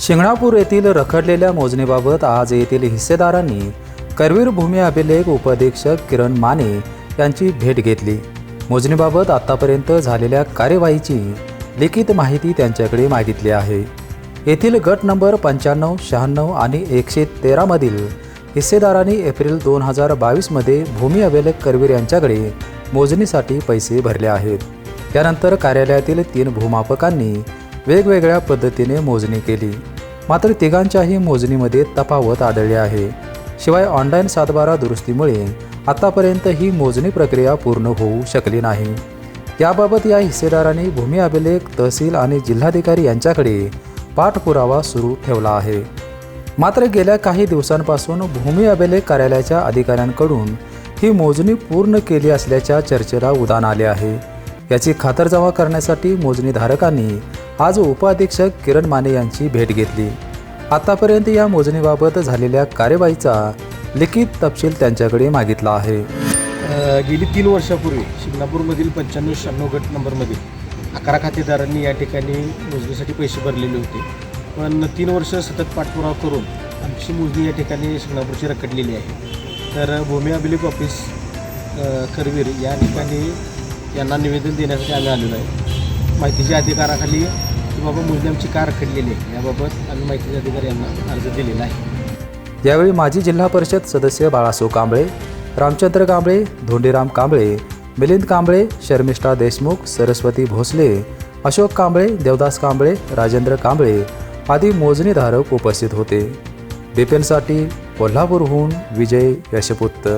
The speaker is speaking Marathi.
शिंगणापूर येथील रखडलेल्या मोजणीबाबत आज येथील हिस्सेदारांनी करवीर भूमी अभिलेख उपअधीक्षक किरण माने यांची भेट घेतली. मोजणीबाबत आतापर्यंत झालेल्या कार्यवाहीची लिखित माहिती त्यांच्याकडे मागितली आहे. येथील गट नंबर पंच्याण्णव शहाण्णव आणि एकशे तेरामधील हिस्सेदारांनी एप्रिल दोन हजार बावीसमध्ये भूमी अभिलेख करवीर यांच्याकडे मोजणीसाठी पैसे भरले आहेत. त्यानंतर कार्यालयातील तीन भूमापकांनी वेगवेगळ्या पद्धतीने मोजणी केली. मात्र तिघांच्याही मोजणीमध्ये तफावत आढळली आहे. शिवाय ऑनलाईन सातबारा दुरुस्तीमुळे आतापर्यंत ही मोजणी प्रक्रिया पूर्ण होऊ शकली नाही. याबाबत या हिस्सेदारांनी भूमी अभिलेख तहसील आणि जिल्हाधिकारी यांच्याकडे पाठपुरावा सुरू ठेवला आहे. मात्र गेल्या काही दिवसांपासून भूमी अभिलेख कार्यालयाच्या अधिकाऱ्यांकडून ही मोजणी पूर्ण केली असल्याच्या चर्चेला उदाण आले आहे. याची खातरजमा करण्यासाठी मोजणीधारकांनी आज उपअधीक्षक किरण माने यांची भेट घेतली. आतापर्यंत या मोजणीबाबत झालेल्या कार्यवाहीचा लिखित तपशील त्यांच्याकडे मागितला आहे. गेली तीन वर्षापूर्वी शिंगणापूरमधील पंच्याण्णव शहाण्णव गट नंबरमध्ये अकरा खातेदारांनी या ठिकाणी मोजणीसाठी पैसे भरलेले होते. पण तीन वर्ष सतत पाठपुरावा करून आमची मोजणी या ठिकाणी शिंगणापूरची रखडलेली आहे. तर भूमी अभिलेख ऑफिस करवीर या ठिकाणी यांना निवेदन देण्यासाठी आम्ही आलेलो आहे. माहितीच्या अधिकाराखाली की बाबा मोजणी कार खडलेली आहे. याबाबत आम्ही माहिती अधिकारी यांना अर्ज दिलेला आहे. यावेळी माजी जिल्हा परिषद सदस्य बाळासो कांबळे रामचंद्र कांबळे धोंडीराम कांबळे मिलिंद कांबळे शर्मिष्ठा देशमुख सरस्वती भोसले अशोक कांबळे देवदास कांबळे राजेंद्र कांबळे आदी मोजणीधारक उपस्थित होते. बिपिनसाठी कोल्हापूरहून विजय यशपुत्त.